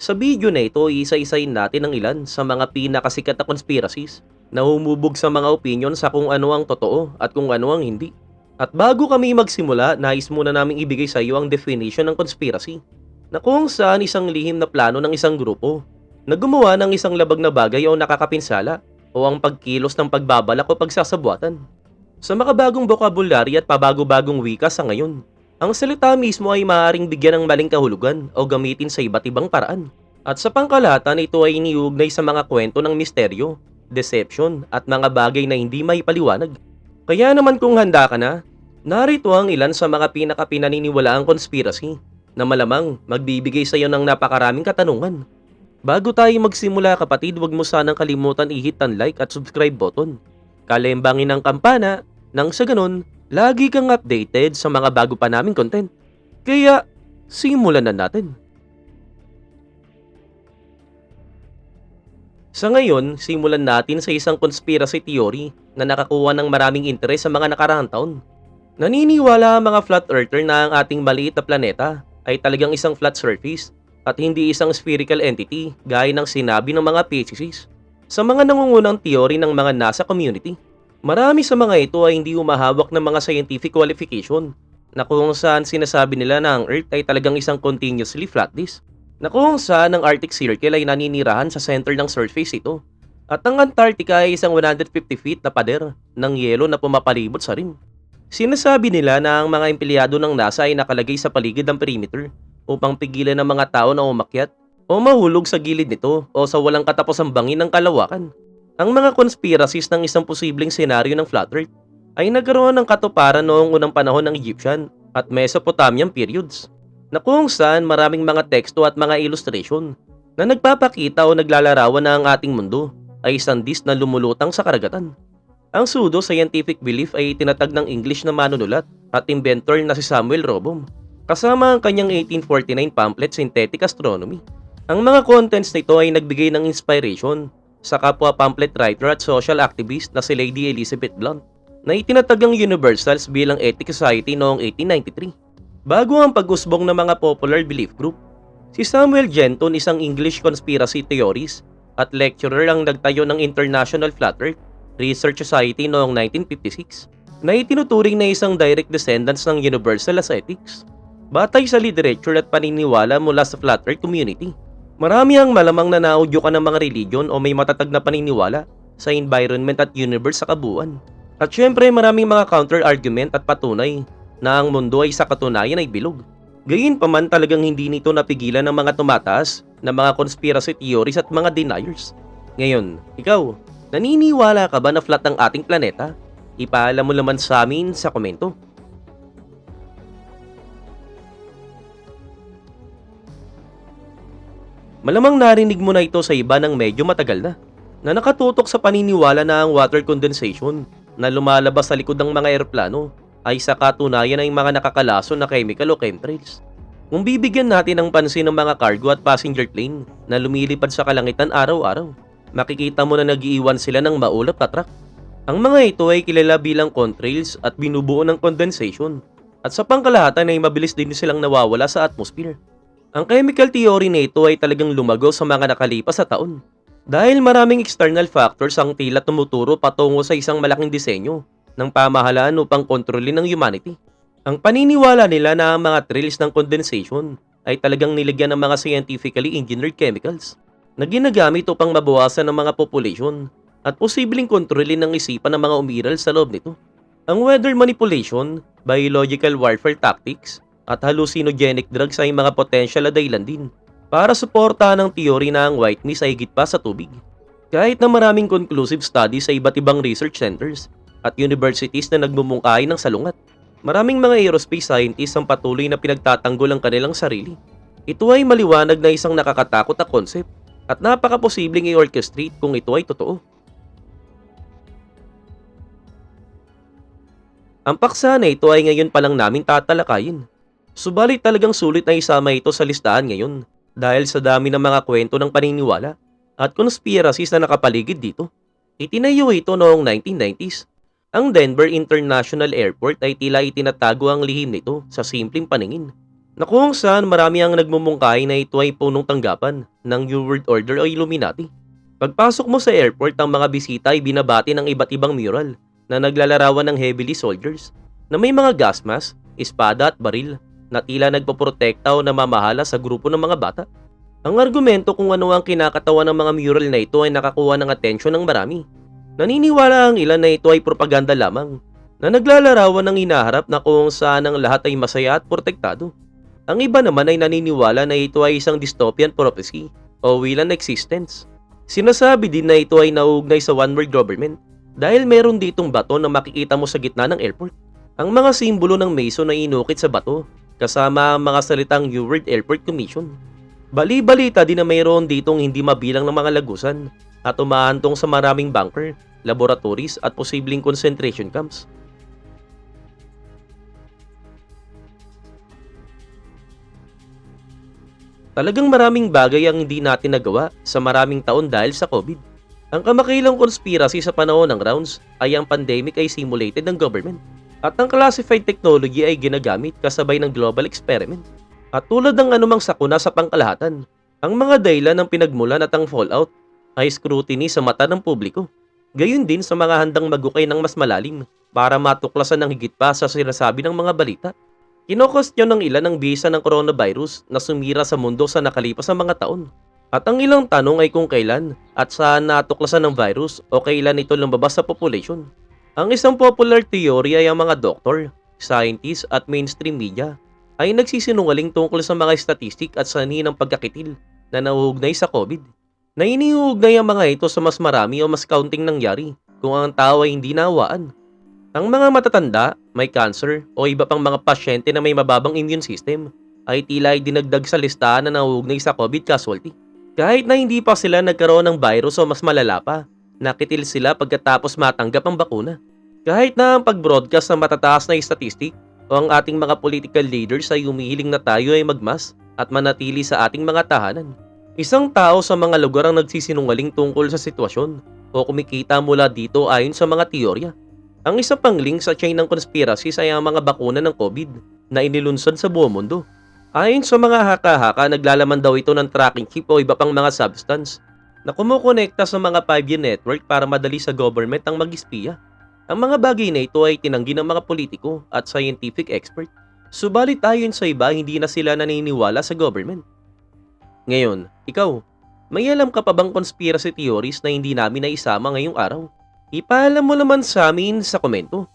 Sa video na ito, isa-isayin natin ang ilan sa mga pinakasikat na conspiracies na humubog sa mga opinion sa kung ano ang totoo at kung ano ang hindi. At bago kami magsimula, nais muna namin ibigay sa iyo ang definition ng conspiracy na kung saan isang lihim na plano ng isang grupo na gumawa ng isang labag na bagay o nakakapinsala o ang pagkilos ng pagbabalak o pagsasabuatan. Sa makabagong vocabulary at pabago-bagong wika sa ngayon, ang salita mismo ay maaaring bigyan ng maling kahulugan o gamitin sa iba't ibang paraan. At sa pangkalahatan, ito ay iniugnay sa mga kwento ng misteryo, deception at mga bagay na hindi may paliwanag. Kaya naman kung handa ka na, narito ang ilan sa mga pinakapinaniniwalaang conspiracy na malamang magbibigay sa iyo ng napakaraming katanungan. Bago tayo magsimula kapatid, huwag mo sanang kalimutan i-hit ang like at subscribe button. Kalembangin ang kampana nang sa ganun, lagi kang updated sa mga bago pa naming content. Kaya, simulan na natin. Sa ngayon, simulan natin sa isang conspiracy theory na nakakuha ng maraming interes sa mga nakaraang taon. Naniniwala ang mga flat earther na ang ating maliit na planeta ay talagang isang flat surface at hindi isang spherical entity gaya ng sinabi ng mga physicists. Sa mga nangungunang theory ng mga NASA community, marami sa mga ito ay hindi umahawak ng mga scientific qualification na kung saan sinasabi nila na ang Earth ay talagang isang continuously flat disk na kung saan ang Arctic Circle ay naninirahan sa center ng surface ito at ang Antarctica ay isang 150 feet na pader ng yelo na pumapalibot sa rim. Sinasabi nila na ang mga empleyado ng NASA ay nakalagay sa paligid ng perimeter upang pigilan ng mga tao na umakyat o mahulog sa gilid nito o sa walang katapusang bangin ng kalawakan. Ang mga conspiracies ng isang posibleng senaryo ng flat earth ay nagkaroon ng katuparan noong unang panahon ng Egyptian at Mesopotamian periods na kung saan maraming mga teksto at mga illustration na nagpapakita o naglalarawan na ang ating mundo ay isang disk na lumulutang sa karagatan. Ang pseudo-scientific belief ay itinatag ng English na manunulat at inventor na si Samuel Robom kasama ang kanyang 1849 pamphlet Synthetic Astronomy. Ang mga contents nito ay nagbigay ng inspiration sa kapwa pamphlet writer at social activist na si Lady Elizabeth Blunt na itinatag ang Universals bilang Ethic Society noong 1893. Bago ang pag-usbong ng mga popular belief group, si Samuel Genton isang English conspiracy theorist at lecturer ang nagtayo ng International Flat Earth Research Society noong 1956 na itinuturing na isang direct descendants ng Universal Ascetics. Batay sa literature at paniniwala mula sa Flat Earth community, marami ang malamang na naudyo ka ng mga religion o may matatag na paniniwala sa environment at universe sa kabuuan. At syempre maraming mga counter-argument at patunay na ang mundo ay sa katunayan ay bilog. Gayunpaman talagang hindi nito napigilan ng mga tumataas na mga conspiracy theories at mga deniers. Ngayon, ikaw, naniniwala ka ba na flat ang ating planeta? Ipaalam mo naman sa amin sa komento. Malamang narinig mo na ito sa iba ng medyo matagal na, na nakatutok sa paniniwala na ang water condensation na lumalabas sa likod ng mga eroplano ay sa katunayan ay mga nakakalason na chemical o chemtrails. Kung bibigyan natin ng pansin ng mga cargo at passenger plane na lumilipad sa kalangitan araw-araw, makikita mo na nagiiwan sila ng maulap na truck. Ang mga ito ay kilala bilang contrails at binubuo ng condensation at sa pangkalahatan ay mabilis din silang nawawala sa atmosphere. Ang chemical theory na ito ay talagang lumago sa mga nakalipas sa taon. Dahil maraming external factors ang tila tumuturo patungo sa isang malaking disenyo ng pamahalaan upang kontrolin ng humanity. Ang paniniwala nila na ang mga trails ng condensation ay talagang nilagyan ng mga scientifically engineered chemicals na ginagamit upang mabawasan ng mga population at posibleng kontrolin ng isipan ng mga umiral sa loob nito. Ang weather manipulation, biological warfare tactics, at hallucinogenic drugs ay mga potential na dahilan din para suportahan ang teorya na ang white mist ay higit pa sa tubig. Kahit na maraming conclusive studies sa iba't ibang research centers at universities na nagmumungkahi ng salungat, maraming mga aerospace scientists ang patuloy na pinagtatanggol ang kanilang sarili. Ito ay maliwanag na isang nakakatakot na concept at napaka-posibleng i-orchestrate kung ito ay totoo. Ang paksa na ito ay ngayon pa lang namin tatalakayin. Subalit talagang sulit na isama ito sa listahan ngayon dahil sa dami ng mga kwento ng paniniwala at conspiracies na nakapaligid dito. Itinayo ito noong 1990s. Ang Denver International Airport ay tila itinatago ang lihim nito sa simpleng paningin na kung saan marami ang nagmumungkahi na ito ay punong tanggapan ng New World Order o Illuminati. Pagpasok mo sa airport, ang mga bisita ay binabati ng iba't ibang mural na naglalarawan ng heavily soldiers na may mga gas mask, espada at baril na tila nagpoprotekta o namamahala sa grupo ng mga bata. Ang argumento kung ano ang kinakatawan ng mga mural na ito ay nakakuha ng atensyon ng marami. Naniniwala ang ilan na ito ay propaganda lamang na naglalarawan ng hinaharap na kung saan ang lahat ay masaya at protektado. Ang iba naman ay naniniwala na ito ay isang dystopian prophecy o and existence. Sinasabi din na ito ay nauugnay sa one world government dahil meron ditong bato na makikita mo sa gitna ng airport. Ang mga simbolo ng Mason ay inukit sa bato kasama ang mga salitang New World Airport Commission. Bali-balita din na mayroon ditong hindi mabilang ng mga lagusan at umahantong sa maraming bunker, laboratories at posibleng concentration camps. Talagang maraming bagay ang hindi natin nagawa sa maraming taon dahil sa COVID. Ang kamakilang conspiracy sa panahon ng rounds ay ang pandemic ay simulated ng government. At ang classified technology ay ginagamit kasabay ng global experiment. At tulad ng anumang sakuna sa pangkalahatan, ang mga dahilan ng pinagmulan at ang fallout ay scrutiny sa mata ng publiko. Gayun din sa mga handang magukay ng mas malalim para matuklasan ng higit pa sa sinasabi ng mga balita. Kinokostyon ng ilan ang bisa ng coronavirus na sumira sa mundo sa nakalipas na mga taon. At ang ilang tanong ay kung kailan at saan natuklasan ng virus o kailan ito lumabas sa population. Ang isang popular theory ay ang mga doktor, scientists at mainstream media ay nagsisinungaling tungkol sa mga statistik at sanhi ng pagkakitil na nauugnay sa COVID. Na iniuugnay ang mga ito sa mas marami o mas kaunting nangyari kung ang tao ay hindi nawaan. Ang mga matatanda, may cancer o iba pang mga pasyente na may mababang immune system ay tila ay dinagdag sa listahan na nauugnay sa COVID casualty. Kahit na hindi pa sila nagkaroon ng virus o mas malala pa, nakitil sila pagkatapos matanggap ang bakuna. Kahit na ang pag-broadcast ng matataas na statistik o ang ating mga political leaders ay umihiling na tayo ay magmas at manatili sa ating mga tahanan. Isang tao sa mga lugar ang nagsisinungaling tungkol sa sitwasyon o kumikita mula dito ayon sa mga teorya. Ang isa pang link sa chain ng conspiracies ay ang mga bakuna ng COVID na inilunsad sa buong mundo. Ayon sa mga haka-haka, naglalaman daw ito ng tracking chip o iba pang mga substance na kumukonekta sa mga 5G network para madali sa government ang mag-espiya. Ang mga bagay na ito ay tinanggi ng mga politiko at scientific expert. Subalit ayon sa iba, hindi na sila naniniwala sa government. Ngayon, ikaw, may alam ka pa bang conspiracy theories na hindi namin naisama ngayong araw? Ipaalam mo naman sa amin sa komento.